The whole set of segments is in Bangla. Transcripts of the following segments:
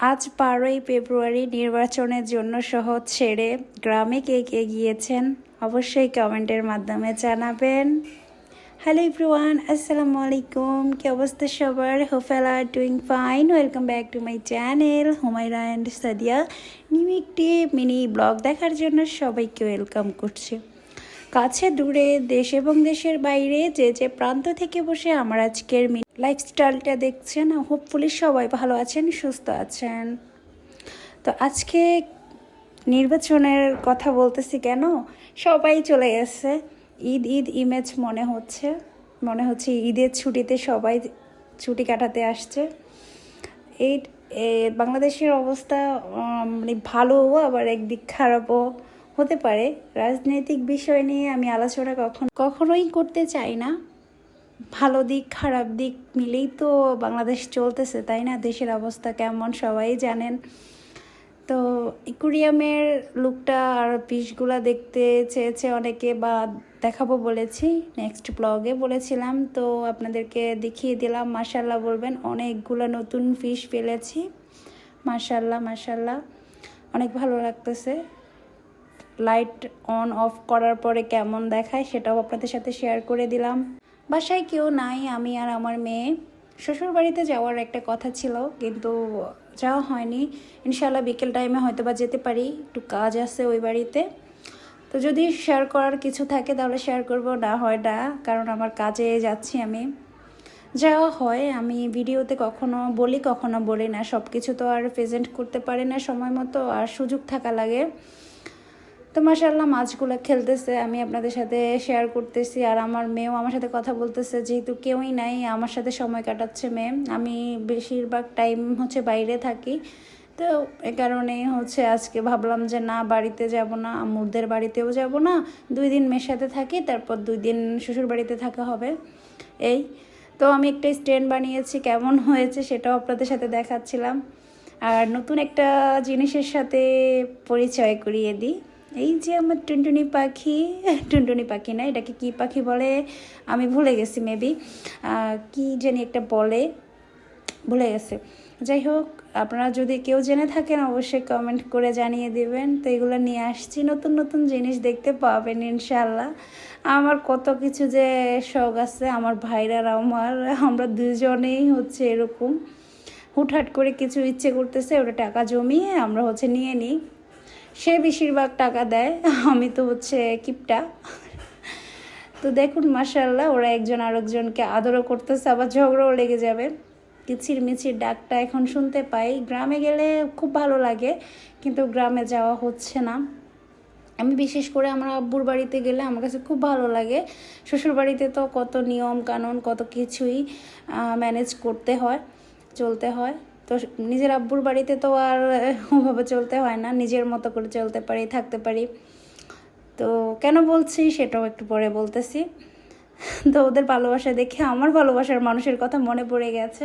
আজ বারোই ফেব্রুয়ারি নির্বাচনের জন্য শহর ছেড়ে গ্রামে কে কে গিয়েছেন অবশ্যই কমেন্টের মাধ্যমে জানাবেন। হ্যালো এভরিওয়ান, আসসালামু আলাইকুম। কি অবস্থা সবার? Hope all are doing fine welcome back to my channel Humaira and Sadia new একটি মিনি ব্লগ দেখার জন্য সবাইকে ওয়েলকাম করছি। কাছে, দূরে, দেশ এবং দেশের বাইরে, যে যে প্রান্ত থেকে বসে আমার আজকের লাইফস্টাইলটা দেখছেন হোপফুলি সবাই ভালো আছেন, সুস্থ আছেন। তো আজকে নির্বাচনের কথা বলতেছি কেন? সবাই চলে গেছে। ঈদ ঈদ ইমেজ মনে হচ্ছে। মনে হচ্ছে ঈদের ছুটিতে সবাই ছুটি কাটাতে আসছে। এই বাংলাদেশের অবস্থা মানে ভালোও, আবার একদিক খারাপও। হতে পারে। রাজনৈতিক বিষয় নিয়ে আমি আলোচনা কখন কখনোই করতে চাই না। ভালো দিক, খারাপ দিক মিলেই তো বাংলাদেশ চলতেছে, তাই না? দেশের অবস্থা কেমন সবাই জানেন। তো ইকুরিয়ামের লুকটা আর পিসগুলা দেখতে চেয়েছে অনেকে বা দেখাবো বলেছি। নেক্সট ব্লগে বলেছিলাম। তো আপনাদেরকে দেখিয়ে দিলাম। মাসাল্লাহ বলবেন, অনেকগুলো নতুন ফিশ পেলেছি মাসাল্লাহ মাসাল্লাহ অনেক ভালো লাগতেছে। লাইট অন অফ করার পরে কেমন দেখায় সেটাও আপনাদের সাথে শেয়ার করে দিলাম। বাসায় কেউ নাই, আমি আর আমার মেয়ে। শ্বশুর বাড়িতে যাওয়ার একটা কথা ছিল, কিন্তু যাওয়া হয়নি। ইনশাল্লাহ বিকেল টাইমে হয়তো বা যেতে পারি, একটু কাজ আছে ওই বাড়িতে। তো যদি শেয়ার করার কিছু থাকে তাহলে শেয়ার করব, না হয় না, কারণ আমার কাজে যাচ্ছি আমি। যাওয়া হয়, আমি ভিডিওতে কখনো বলি কখনো বলি না সব কিছু তো আর প্রেজেন্ট করতে পারি না সময় মতো, আর সুযোগ থাকা লাগে। তো মাসাল্লাহ মাছগুলো খেলতেছে, আমি আপনাদের সাথে শেয়ার করতেছি আর আমার মেয়েও আমার সাথে কথা বলতেছে, যেহেতু কেউই নাই, আমার সাথে সময় কাটাচ্ছে মেয়ে, আমি বেশিরভাগ টাইম হচ্ছে বাইরে থাকি, তো এ কারণেই হচ্ছে আজকে ভাবলাম যে না, বাড়িতে যাব না আম্মুরদের বাড়িতেও যাব না, দুই দিন মেয়ের সাথে থাকি, তারপর দুই দিন শ্বশুর বাড়িতে থাকা হবে, এই, তো আমি একটা স্ট্যান্ড বানিয়েছি, কেমন হয়েছে সেটাও আপনাদের সাথে দেখাচ্ছিলাম, আর নতুন একটা জিনিসের সাথে পরিচয় করিয়ে দিই। এই যে আমার টুনটুনি পাখি টুনটুনি পাখি না, এটাকে কি পাখি বলে? আমি ভুলে গেছি মেবি কি জানি একটা বলে, ভুলে গেছে। যাই হোক, আপনারা যদি কেউ জেনে থাকেন, অবশ্যই কমেন্ট করে জানিয়ে দিবেন। তো এগুলো নিয়ে আসছি, নতুন নতুন জিনিস দেখতে পাবেন ইনশাল্লাহ আমার কত কিছু যে শখ আছে, আমার ভাইরার আমার, আমরা দুজনেই হচ্ছে এরকম। হুটহাট করে কিছু ইচ্ছে করতেছে, ওটা টাকা জমিয়ে আমরা হচ্ছে নিয়ে নিই। সে বেশিরভাগ টাকা দেয়, আমি তো হচ্ছে কিপটা। তো দেখুন মাসাল্লাহ ওরা একজন আরেকজনকে আদরও করতেছে, আবার ঝগড়াও লেগে যাবে। কিচির মিচির ডাকটা এখন শুনতে পাই। গ্রামে গেলে খুব ভালো লাগে, কিন্তু গ্রামে যাওয়া হচ্ছে না। আমি বিশেষ করে আমার আব্বুর বাড়িতে গেলে আমার কাছে খুব ভালো লাগে। শ্বশুর বাড়িতে তো কত নিয়ম কানুন, কত কিছুই ম্যানেজ করতে হয়, চলতে হয়। তো নিজের আব্বুর বাড়িতে তো আর ওভাবে চলতে হয় না, নিজের মতো করে চলতে পারি, থাকতে পারি। তো কেন বলছি সেটাও একটু পরে বলতেছি। তো ওদের ভালোবাসা দেখে আমার ভালোবাসার মানুষের কথা মনে পড়ে গেছে।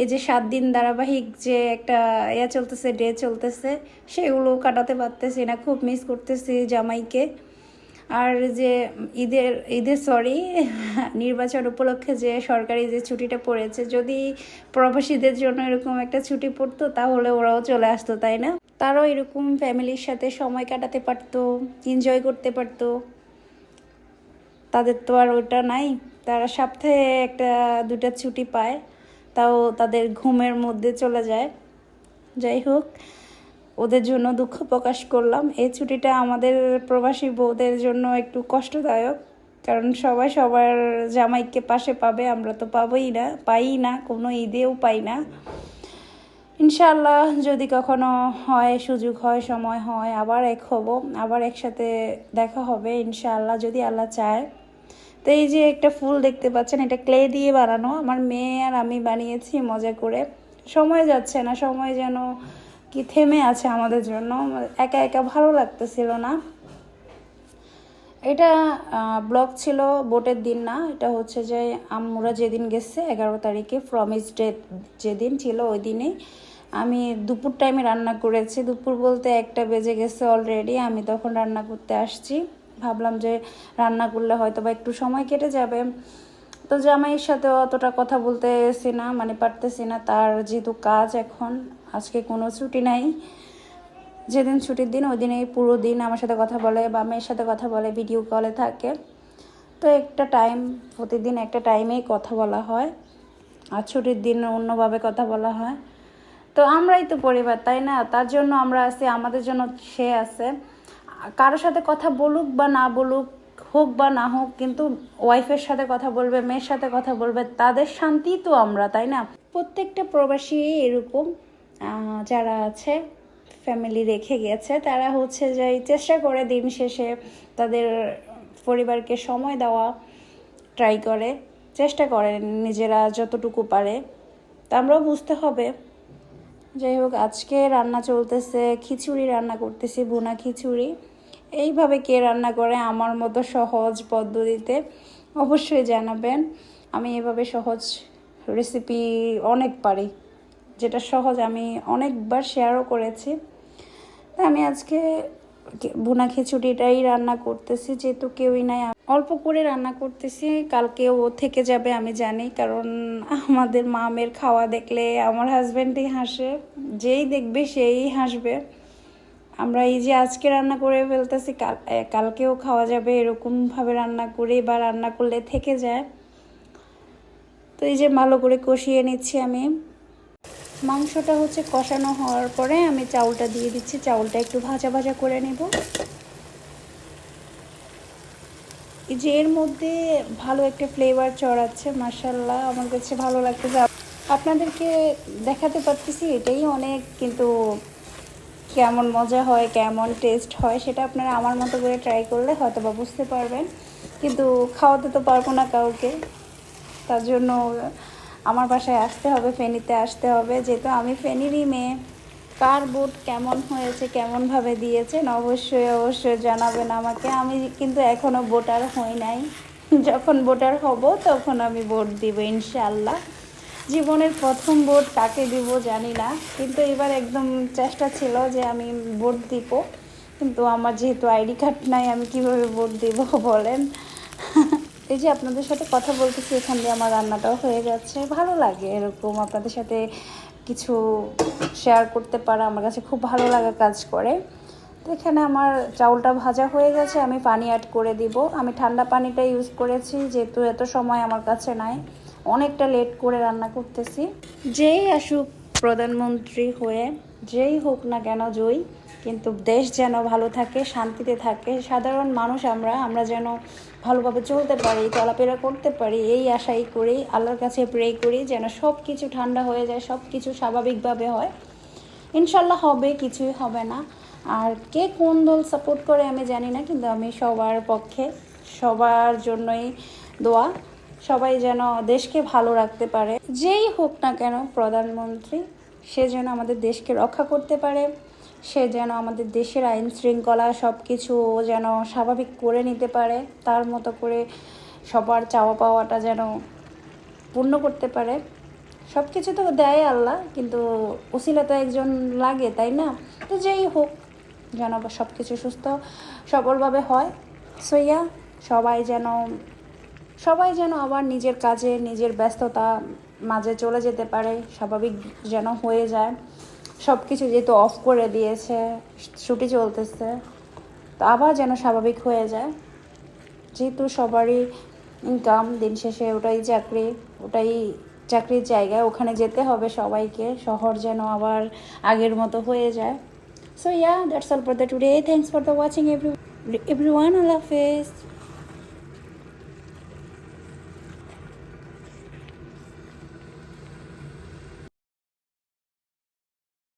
এই যে সাত দিন ধারাবাহিক যে একটা ইয়া চলতেছে, ডে চলতেছে সেগুলো কাটাতে পারতেছি না, খুব মিস করতেছি জামাইকে। আর যে ঈদের ঈদের সরি নির্বাচন উপলক্ষে যে সরকারি যে ছুটিটা পড়েছে, যদি প্রবাসীদের জন্য এরকম একটা ছুটি পড়তো, তাহলে ওরাও চলে আসতো, তাই না? তারাও এরকম ফ্যামিলির সাথে সময় কাটাতে পারতো এনজয় করতে পারতো। তাদের তো আর ওটা নাই। তারা সপ্তাহে একটা, দুটা ছুটি পায়, তাও তাদের ঘুমের মধ্যে চলে যায়। যাই হোক ওদের জন্য দুঃখ প্রকাশ করলাম। এই ছুটিটা আমাদের প্রবাসী বউদের জন্য একটু কষ্টদায়ক। কারণ সবাই সবার জামাইকে পাশে পাবে, আমরা তো পাবোই না পাই না, কোনো ঈদেও পাই না। ইনশাল্লাহ যদি কখনো হয়, সুযোগ হয়, সময় হয়, আবার এক হব, আবার একসাথে দেখা হবে ইনশাআল্লাহ, যদি আল্লাহ চায়। তো এই যে একটা ফুল দেখতে পাচ্ছেন, এটা ক্লে দিয়ে বানানো। আমার মেয়ে আর আমি বানিয়েছি মজা করে। সময় যাচ্ছে না, সময় যেন কি থেমে আছে আমাদের জন্য? একা একা ভালো লাগতেছিল না। এটা ব্লগ ছিল বোটের দিন না, এটা হচ্ছে যে আমরা যেদিন গেছে এগারো তারিখে প্রমিস ডেট যেদিন ছিল ওই দিনেই আমি দুপুর টাইমে রান্না করেছি। দুপুর বলতে একটা বেজে গেছে অলরেডি আমি তখন রান্না করতে আসছি। ভাবলাম যে রান্না করলে হয়তো বা একটু সময় কেটে যাবে। তো জামাইয়ের সাথে অতটা কথা বলতেছি না মানে পারতেছি না, তার যেহেতু কাজ এখন আজকে কোনো ছুটি নাই। যেদিন ছুটির দিন, ওই দিনেই পুরো দিন আমার সাথে কথা বলে বা মেয়ের সাথে কথা বলে ভিডিও কলে থাকে। তো একটা টাইম প্রতিদিন একটা টাইমেই কথা বলা হয় আর ছুটির দিন অন্যভাবে কথা বলা হয়। তো আমরাই তো পরিবার, তাই না? তার জন্য আমরা আছি, আমাদের জন্য সে আছে। কারোর সাথে কথা বলুক বা না বলুক, হোক বা না হোক, কিন্তু ওয়াইফের সাথে কথা বলবে, মেয়ের সাথে কথা বলবে, তাদের শান্তি তো আমরা, তাই না? প্রত্যেকটা প্রবাসী এরকম। যারা আছে ফ্যামিলি রেখে গেছে, তারা হচ্ছে যে চেষ্টা করে দিন শেষে তাদের পরিবারকে সময় দেওয়া ট্রাই করে, চেষ্টা করে নিজেরা যতটুকু পারে। তা আমরাও বুঝতে হবে। যাই হোক, আজকে রান্না চলতেছে, খিচুড়ি রান্না করতেছি বোনা খিচুড়ি। এইভাবে কে রান্না করে আমার মতো সহজ পদ্ধতিতে অবশ্যই জানাবেন। আমি এভাবে সহজ রেসিপি অনেক পারি। যেটা সহজ, আমি অনেকবার শেয়ারও করেছি। তা আমি আজকে বোনা খিচুড়িটাই রান্না করতেছি, যেহেতু কেউই নাই। অল্প করে রান্না করতেছি কালকে ও থেকে যাবে, আমি জানি, কারণ আমাদের মামের খাওয়া দেখলে আমার হাজব্যান্ডই হাসে। যেই দেখবে সেই হাসবে। আমরা এই যে আজকে রান্না করে ফেলতেছি, কাল কালকেও খাওয়া যাবে, এরকমভাবে রান্না করে বা রান্না করলে থেকে যায়। তো এই যে ভালো করে কষিয়ে নিচ্ছি আমি। মাংসটা হচ্ছে কষানো হওয়ার পরে আমি চাউলটা দিয়ে দিচ্ছি। চাউলটা একটু ভাজা ভাজা করে নেব। যে এর মধ্যে ভালো একটা ফ্লেভার চড়াচ্ছে মার্শাল্লাহ আমার কাছে ভালো লাগতেছে। আপনাদেরকে দেখাতে পারতেছি এটাই অনেক, কিন্তু কেমন মজা হয়, কেমন টেস্ট হয়, সেটা আপনারা আমার মতো করে ট্রাই করলে হয়তো বা বুঝতে পারবেন। কিন্তু খাওয়াতে তো পারব না কাউকে। তার জন্য আমার বাসায় আসতে হবে, ফেনীতে আসতে হবে। যেহেতু আমি ফেনীরই মেয়ে, কার বুট কেমন হয়েছে, কেমনভাবে দিয়েছেন, অবশ্যই অবশ্যই জানাবেন আমাকে। আমি কিন্তু এখনও ভোটার হই নাই। যখন ভোটার হব, তখন আমি ভোট দিব ইনশাল্লাহ জীবনের প্রথম ভোট কাকে দিব জানি না। কিন্তু এবার একদম চেষ্টা ছিল যে আমি ভোট দিব। কিন্তু আমার যেহেতু আইডি কার্ড নাই, আমি কীভাবে ভোট দিব বলেন? এই যে আপনাদের সাথে কথা বলতেছি, এখান দিয়ে আমার রান্নাটাও হয়ে যাচ্ছে ভালো লাগে এরকম আপনাদের সাথে কিছু শেয়ার করতে পারা, আমার কাছে খুব ভালো লাগা কাজ করে। তো এখানে আমার চাউলটা ভাজা হয়ে গেছে, আমি পানি অ্যাড করে দিব। আমি ঠান্ডা পানিটা ইউজ করেছি, যেহেতু এত সময় আমার কাছে নাই। অনেকটা লেট করে রান্না করতেছি। যেই আসুক প্রধানমন্ত্রী হয়ে, যেই হোক না কেন জয়ী কিন্তু দেশ যেন ভালো থাকে, শান্তিতে থাকে, সাধারণ মানুষ আমরা আমরা যেন ভালোভাবে চলতে পারি, চলাফেরা করতে পারি, এই আশাই করি, আল্লাহর কাছে প্রে করি যেন সব কিছু ঠান্ডা হয়ে যায় সব কিছু স্বাভাবিকভাবে হয়। ইনশাল্লাহ হবে, কিছুই হবে না। আর কে কোন দল সাপোর্ট করে আমি জানি না, কিন্তু আমি সবার পক্ষে, সবার জন্যই দোয়া। সবাই যেন দেশকে ভালো রাখতে পারে। যেই হোক না কেন, প্রধানমন্ত্রী, সে যেন আমাদের দেশকে রক্ষা করতে পারে। সে যেন আমাদের দেশের আইন শৃঙ্খলা সব কিছু যেন স্বাভাবিক করে নিতে পারে, তার মতো করে সবার চাওয়া পাওয়াটা যেন পূর্ণ করতে পারে। সব কিছু তো দেয় আল্লাহ, কিন্তু উসিলা তো একজন লাগে, তাই না? তো যেই হোক, যেন সব কিছু সুস্থ সবলভাবে হয়। সইয়া সবাই যেন সবাই যেন আবার নিজের কাজে, নিজের ব্যস্ততা মাঝে চলে যেতে পারে, স্বাভাবিক যেন হয়ে যায়। সব কিছু যেহেতু অফ করে দিয়েছে, ছুটি চলতেছে, তো আবার যেন স্বাভাবিক হয়ে যায়। যেহেতু সবারই ইনকাম দিন শেষে ওটাই চাকরি, ওটাই চাকরির জায়গা, ওখানে যেতে হবে সবাইকে, শহর যেন আবার আগের মতো হয়ে যায়। So yeah that's all for the today thanks for the watching every every one আল্লাহ হাফেজ।